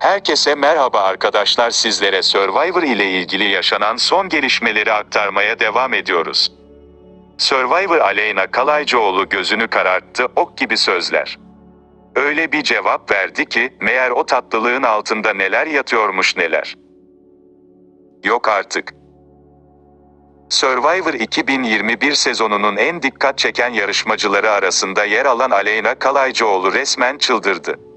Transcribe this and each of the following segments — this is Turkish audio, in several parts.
Herkese merhaba arkadaşlar sizlere Survivor ile ilgili yaşanan son gelişmeleri aktarmaya devam ediyoruz. Survivor Aleyna Kalaycıoğlu gözünü kararttı ok gibi sözler. Öyle bir cevap verdi ki meğer o tatlılığın altında neler yatıyormuş neler. Yok artık. Survivor 2021 sezonunun en dikkat çeken yarışmacıları arasında yer alan Aleyna Kalaycıoğlu resmen çıldırdı.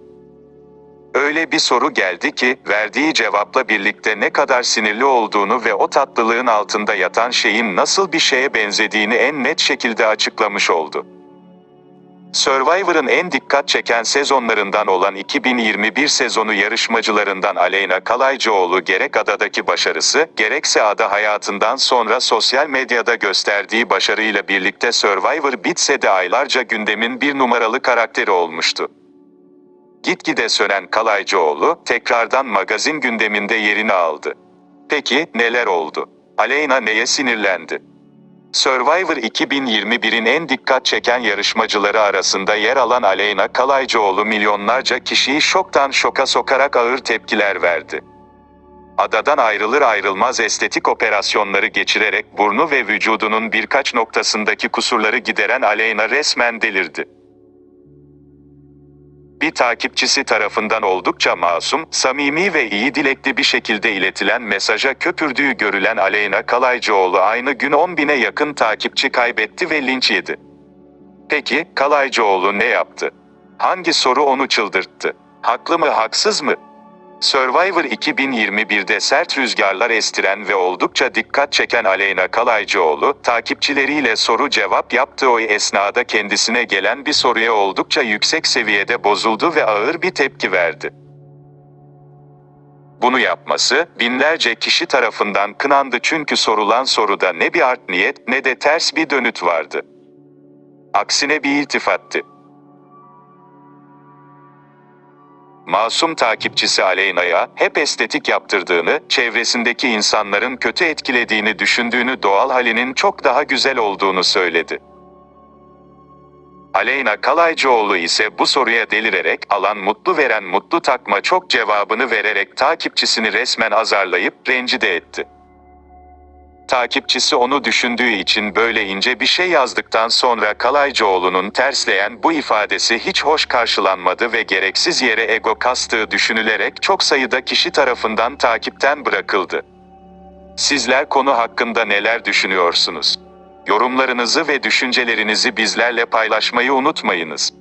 Öyle bir soru geldi ki, verdiği cevapla birlikte ne kadar sinirli olduğunu ve o tatlılığın altında yatan şeyin nasıl bir şeye benzediğini en net şekilde açıklamış oldu. Survivor'ın en dikkat çeken sezonlarından olan 2021 sezonu yarışmacılarından Aleyna Kalaycıoğlu gerek adadaki başarısı, gerekse ada hayatından sonra sosyal medyada gösterdiği başarıyla birlikte Survivor bitse de aylarca gündemin bir numaralı karakteri olmuştu. Gitgide sönen Kalaycıoğlu, tekrardan magazin gündeminde yerini aldı. Peki, neler oldu? Aleyna neye sinirlendi? Survivor 2021'in en dikkat çeken yarışmacıları arasında yer alan Aleyna Kalaycıoğlu milyonlarca kişiyi şoktan şoka sokarak ağır tepkiler verdi. Adadan ayrılır ayrılmaz estetik operasyonları geçirerek burnu ve vücudunun birkaç noktasındaki kusurları gideren Aleyna resmen delirdi bir takipçisi tarafından oldukça masum, samimi ve iyi dilekli bir şekilde iletilen mesaja köpürdüğü görülen Aleyna Kalaycıoğlu aynı gün 10 bine yakın takipçi kaybetti ve linç yedi. Peki, Kalaycıoğlu ne yaptı? Hangi soru onu çıldırttı? Haklı mı haksız mı? Survivor 2021'de sert rüzgarlar estiren ve oldukça dikkat çeken Aleyna Kalaycıoğlu, takipçileriyle soru cevap yaptığı o esnada kendisine gelen bir soruya oldukça yüksek seviyede bozuldu ve ağır bir tepki verdi. Bunu yapması, binlerce kişi tarafından kınandı çünkü sorulan soruda ne bir art niyet ne de ters bir dönüt vardı. Aksine bir iltifattı. Masum takipçisi Aleyna'ya hep estetik yaptırdığını, çevresindeki insanların kötü etkilediğini düşündüğünü doğal halinin çok daha güzel olduğunu söyledi. Aleyna Kalaycıoğlu ise bu soruya delirerek alan mutlu veren mutlu takma çok cevabını vererek takipçisini resmen azarlayıp rencide etti. Takipçisi onu düşündüğü için böyle ince bir şey yazdıktan sonra Kalaycıoğlu'nun tersleyen bu ifadesi hiç hoş karşılanmadı ve gereksiz yere ego kastığı düşünülerek çok sayıda kişi tarafından takipten bırakıldı. Sizler konu hakkında neler düşünüyorsunuz? Yorumlarınızı ve düşüncelerinizi bizlerle paylaşmayı unutmayınız.